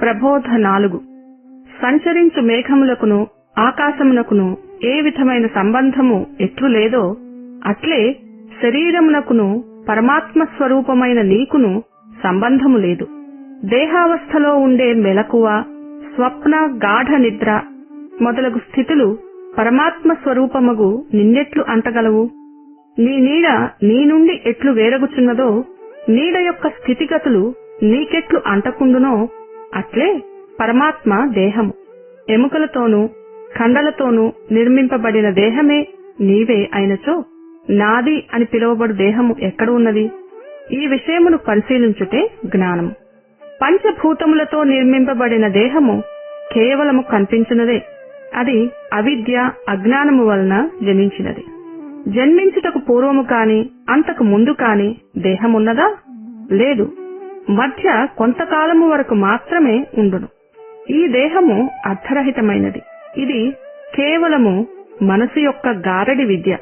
ప్రబోధ నాలుగు. సంచరించు మేఘములకును ఆకాశమునకును ఏ విధమైన సంబంధము ఎట్లు లేదో అట్లే శరీరమునకును పరమాత్మ స్వరూపమైన నీకును సంబంధము లేదు. దేహావస్థలో ఉండే మెలకువ స్వప్న గాఢ నిద్ర మొదలగు స్థితులు పరమాత్మ స్వరూపమగు నిన్నెట్లు అంటగలవు? నీ నీడ నీ నుండి ఎట్లు వేరగుచున్నదో నీడ యొక్క స్థితిగతులు నీకెట్లు అంటకుండునో అట్లే పరమాత్మ దేహము. ఎముకలతోనూ కండలతోనూ నిర్మింపబడిన దేహమే నీవే అయినచో నాది అని పిలువబడు దేహము ఎక్కడ ఉన్నది? ఈ విషయమును పరిశీలించుటే జ్ఞానము. పంచభూతములతో నిర్మింపబడిన దేహము కేవలము కనిపించినదే. అది అవిద్య అజ్ఞానము వలన జనించినది. జన్మించుటకు పూర్వము కాని అంతకు ముందు కాని దేహమున్నదా? లేదు. మధ్య కొంతకాలము వరకు మాత్రమే ఉండును. ఈ దేహము అర్థరహితమైనది. ఇది కేవలము మనసు యొక్క గారడి విద్య.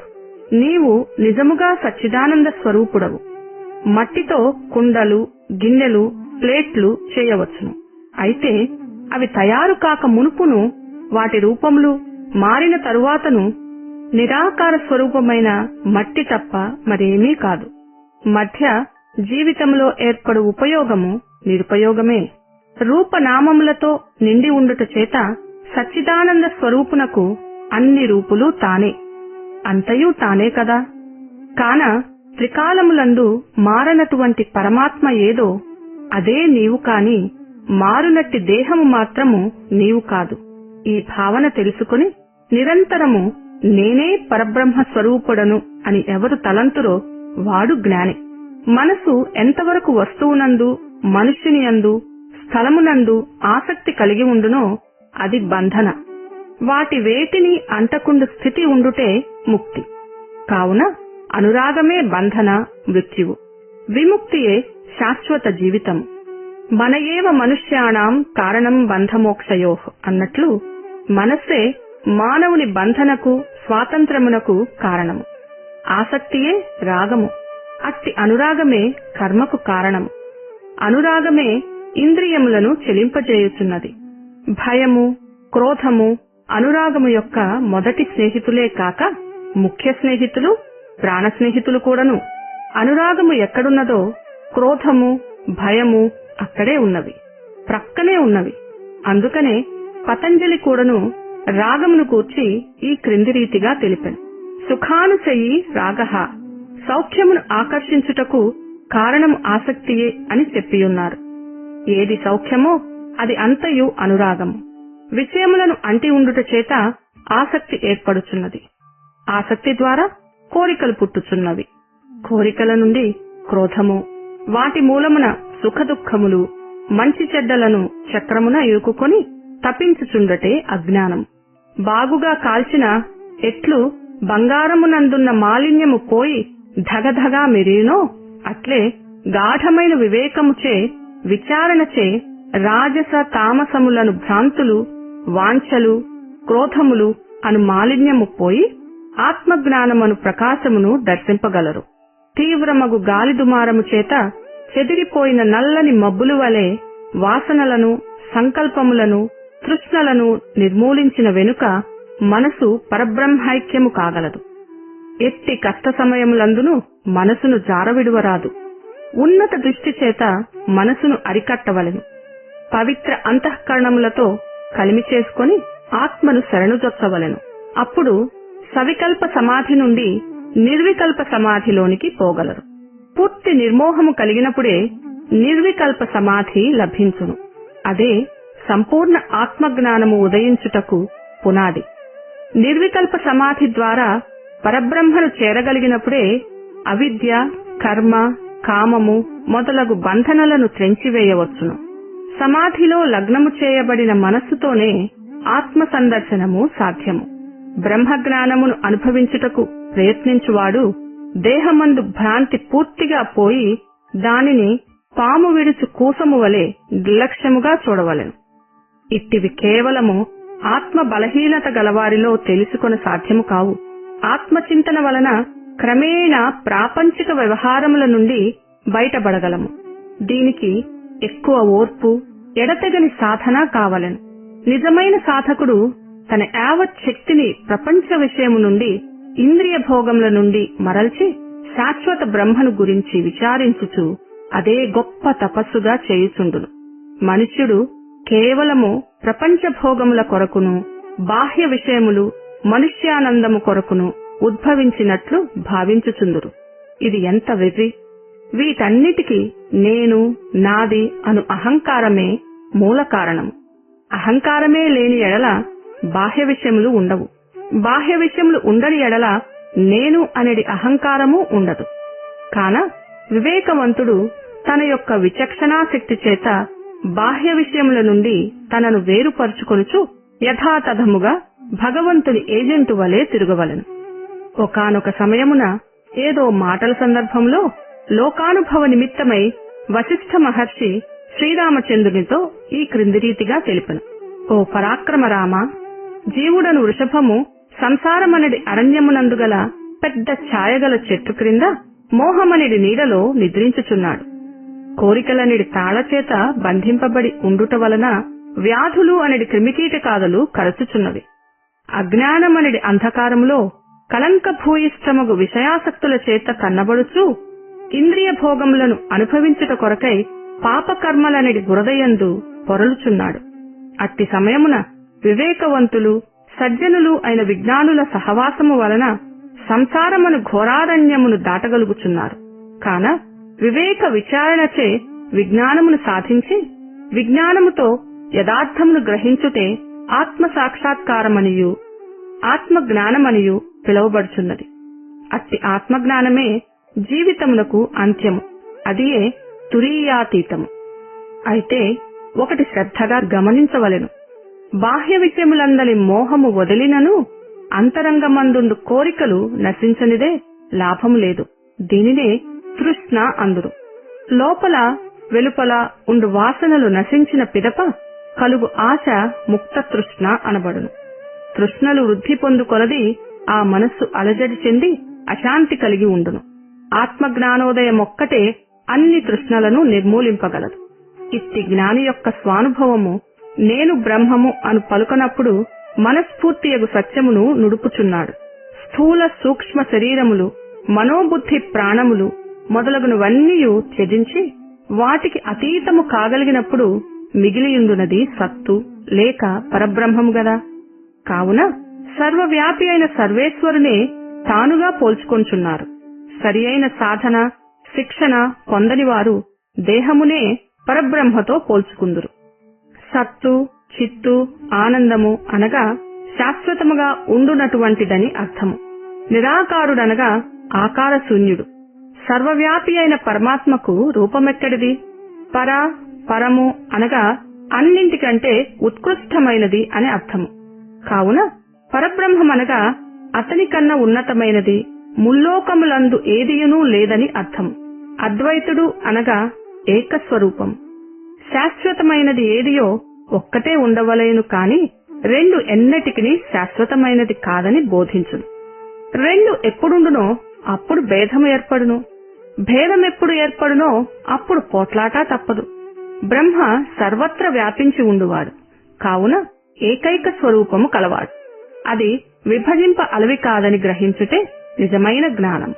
నీవు నిజముగా సచ్చిదానంద స్వరూపుడవు. మట్టితో కుండలు గిన్నెలు ప్లేట్లు చేయవచ్చును. అయితే అవి తయారు కాక మునుపును వాటి రూపములు మారిన తరువాతను నిరాకార స్వరూపమైన మట్టి తప్ప మరేమీ కాదు. మధ్య జీవితంలో ఏర్పడు ఉపయోగము నిరుపయోగమే. రూపనామములతో నిండి ఉండుట చేత సచ్చిదానంద స్వరూపునకు అన్ని రూపులు తానే. అంతయు తానే కదా. కాన త్రికాలములందు మారనటువంటి పరమాత్మ ఏదో అదే నీవు కాని మారునట్టి దేహము మాత్రము నీవు కాదు. ఈ భావన తెలుసుకుని నిరంతరము నేనే పరబ్రహ్మ స్వరూపుడను అని ఎవరు తలంతురో వాడు జ్ఞాని. మనసు ఎంతవరకు వస్తువునందు మనుష్యునియందు స్థలమునందు ఆసక్తి కలిగి ఉండునో అది బంధన. వాటి వేటిని అంటకుండు స్థితి ఉండుటే ముక్తి. కావున అనురాగమే బంధన మృత్యువు. విముక్తియే శాశ్వత జీవితం. మన ఏవ మనుష్యాణం కారణం బంధమోక్షయో అన్నట్లు మనస్సే మానవుని బంధనకు స్వాతంత్రమునకు కారణము. ఆసక్తియే రాగము. అట్టి అనురాగమే కర్మకు కారణం అనురాగమే ఇంద్రియములను చెలింపజేయుచున్నది. భయము క్రోధము అనురాగము యొక్క మొదటి స్నేహితులే కాక ముఖ్య స్నేహితులు ప్రాణ స్నేహితులు కూడాను. అనురాగము ఎక్కడున్నదో క్రోధము భయము అక్కడే ఉన్నవి. ప్రక్కనే ఉన్నవి. అందుకనే పతంజలి కూడాను రాగమును కూర్చి ఈ క్రింది రీతిగా తెలిపాను. సుఖానుచయి రాగ. సౌఖ్యమును ఆకర్షించుటకు కారణం ఆసక్తియే అని చెప్పియున్నారు. ఏది సౌఖ్యమో అది అంతయు అనురాగము విషయములను అంటి ఉండుట చేత ఆసక్తి ఏర్పడుచున్నది. ఆసక్తి ద్వారా కోరికలు పుట్టుచున్నవి. కోరికల నుండి క్రోధము వాటి మూలమున సుఖదుఖములు మంచి చెడ్డలను చక్రమున ఇరుకుకొని తప్పించుచుండటే అజ్ఞానం. బాగుగా కాల్చిన ఎట్లు బంగారమునందున్న మాలిన్యము పోయి ధగధగా మెరీనో అట్లే గాఢమైన వివేకముచే విచారణచే రాజస తామసములను భ్రాంతులు వాంఛలు క్రోధములు అను మాలిన్యము పోయి ఆత్మజ్ఞానమను ప్రకాశమును దర్శింపగలరు. తీవ్రమగు గాలి దుమారము చేత చెదిరిపోయిన నల్లని మబ్బులు వలె వాసనలను సంకల్పములను తృష్ణలను నిర్మూలించిన వెనుక మనసు పరబ్రహ్మైక్యము కాగలదు. ఎట్టి కష్ట సమయములందును మనసును జారవిడువరాదు. ఉన్నత దృష్టి చేత మనసును అరికట్టవలెను. పవిత్ర అంతఃకరణములతో కలిమి చేసుకొని ఆత్మను శరణుజొచ్చవలను. అప్పుడు సవికల్ప సమాధి నుండి నిర్వికల్ప సమాధిలోనికి పోగలరు. పూర్తి నిర్మోహము కలిగినప్పుడే నిర్వికల్ప సమాధి లభించును. అదే సంపూర్ణ ఆత్మజ్ఞానము ఉదయించుటకు పునాది. నిర్వికల్ప సమాధి ద్వారా పరబ్రహ్మను చేరగలిగినప్పుడే అవిద్య కర్మ కామము మొదలగు బంధనలను త్రెంచివేయవచ్చును. సమాధిలో లగ్నము చేయబడిన మనస్సుతోనే ఆత్మ సందర్శనము సాధ్యము. బ్రహ్మజ్ఞానమును అనుభవించుటకు ప్రయత్నించువాడు దేహమందు భ్రాంతి పూర్తిగా పోయి దానిని పాము విడుచు కూసము వలె నిర్లక్ష్యముగా చూడవలెను. ఇట్టివి కేవలము ఆత్మ బలహీనత గలవారిలో తెలుసుకొన సాధ్యము కావు. ఆత్మచింతన వలన క్రమేణా ప్రాపంచిక వ్యవహారముల నుండి బయటపడగలము. దీనికి ఎక్కువ ఓర్పు ఎడతెగని సాధన కావలను. నిజమైన సాధకుడు తన యావత్ శక్తిని ప్రపంచ విషయము నుండి ఇంద్రియ భోగముల నుండి మరల్చి శాశ్వత బ్రహ్మను గురించి విచారించుచు అదే గొప్ప తపస్సుగా చేయుచుండును. మనుష్యుడు కేవలము ప్రపంచ భోగముల కొరకును బాహ్య విషయములు మనుష్యానందము కొరకును ఉద్భవించినట్లు భావించుచుందురు. ఇది ఎంత వెర్రి! వీటన్నిటికీ నేను నాది అను అహంకారమే మూల కారణం. అహంకారమే లేని ఎడల బాహ్య విషయములు ఉండవు. బాహ్య విషయములు ఉండని ఎడల నేను అనేది అహంకారము ఉండదు. కాన వివేకవంతుడు తన యొక్క విచక్షణాశక్తి చేత బాహ్య విషయముల నుండి తనను వేరుపరుచుకొనుచు యథాతథముగా భగవంతుని ఏజెంటు వలె తిరగవలను. ఒకానొక సమయమున ఏదో మాటల సందర్భంలో లోకానుభవ నిమిత్తమై వశిష్ఠ మహర్షి శ్రీరామచంద్రునితో ఈ క్రింది రీతిగా తెలిపను. ఓ పరాక్రమరామ జీవుడను వృషభము సంసారమనడి అరణ్యమునందుగల పెద్ద ఛాయగల చెట్టు క్రింద మోహమనిడి నీడలో నిద్రించుచున్నాడు. కోరికలనిడి తాళచేత బంధింపబడి ఉండుట వలన వ్యాధులు అనేది క్రిమికీటకాదులు కరచుచున్నవి. అజ్ఞానమనిడి అంధకారములో కలంకభూయిష్టముగు విషయాసక్తుల చేత కన్నబడుచు ఇంద్రియ భోగములను అనుభవించుట కొరకై పాపకర్మలనిడి బురదయందు పొరలుచున్నాడు. అట్టి సమయమున వివేకవంతులు సజ్జనులు అయిన విజ్ఞానుల సహవాసము వలన సంసారమును ఘోరారణ్యమును దాటగలుగుచున్నారు. కాన వివేక విచారణచే విజ్ఞానమును సాధించి విజ్ఞానముతో యథార్థమును గ్రహించుటే ఆత్మ సాక్షాత్కారమనియు ఆత్మ జ్ఞానమనియు పిలువబడుచున్నది. అట్టి ఆత్మజ్ఞానమే జీవితమునకు అంత్యము అదియే తురీయాతీతము. అయితే ఒకటి శ్రద్ధగా గమనించవలెను. బాహ్య విషయములందలి మోహము వదిలినను అంతరంగమందుండు కోరికలు నశించనిదే లాభము లేదు. దీనినే తృష్ణ అందురు. లోపల వెలుపల ఉండు వాసనలు నశించిన పిదప కలుగు ఆశ ముక్త తృష్ణ అనబడును. తృష్ణలు వృద్ధి పొందుకొలది ఆ మనస్సు అలజడి చెంది అశాంతి కలిగి ఉండును. ఆత్మజ్ఞానోదయమొక్కటే అన్ని తృష్ణలను నిర్మూలింపగలదు. ఇట్టి జ్ఞాని యొక్క స్వానుభవము నేను బ్రహ్మము అను పలుకనప్పుడు మనస్ఫూర్తియగు సత్యమును నుడుపుచున్నాడు. స్థూల సూక్ష్మ శరీరములు మనోబుద్ధి ప్రాణములు మొదలగునవన్నీయు త్యజించి వాటికి అతీతము కాగలిగినప్పుడు మిగిలియుండునది సత్తు లేక పరబ్రహ్మము గదా? కావున సర్వవ్యాపి అయిన సర్వేశ్వరునే తానుగా పోల్చుకొంచున్నారు. సరి అయిన సాధన శిక్షణ పొందని వారు దేహమునే పరబ్రహ్మతో పోల్చుకుందురు. సత్తు చిత్తు ఆనందము అనగా శాశ్వతముగా ఉండునటువంటిదని అర్థము. నిరాకారుడనగా ఆకారశూన్యుడు. సర్వవ్యాపి అయిన పరమాత్మకు రూపమెక్కడిది? పర పరము అనగా అన్నింటికంటే ఉత్కృష్టమైనది అని అర్థము. కావున పరబ్రహ్మమనగా అతని కన్నా ఉన్నతమైనది ముల్లోకములందు ఏదియునూ లేదని అర్థం. అద్వైతుడు అనగా ఏకస్వరూపం. శాశ్వతమైనది ఏదియో ఒక్కటే ఉండవలేను కాని రెండు ఎన్నటికి శాశ్వతమైనది కాదని బోధించును. రెండు ఎప్పుడుండునో అప్పుడు భేదము ఏర్పడును. భేదం ఎప్పుడు ఏర్పడునో అప్పుడు పోట్లాట తప్పదు. బ్రహ్మ సర్వత్ర వ్యాపించి ఉండువాడు. కావున ఏకైక స్వరూపము కలవాడు. అది విభజింప అలవి కాదని గ్రహించుటే నిజమైన జ్ఞానం.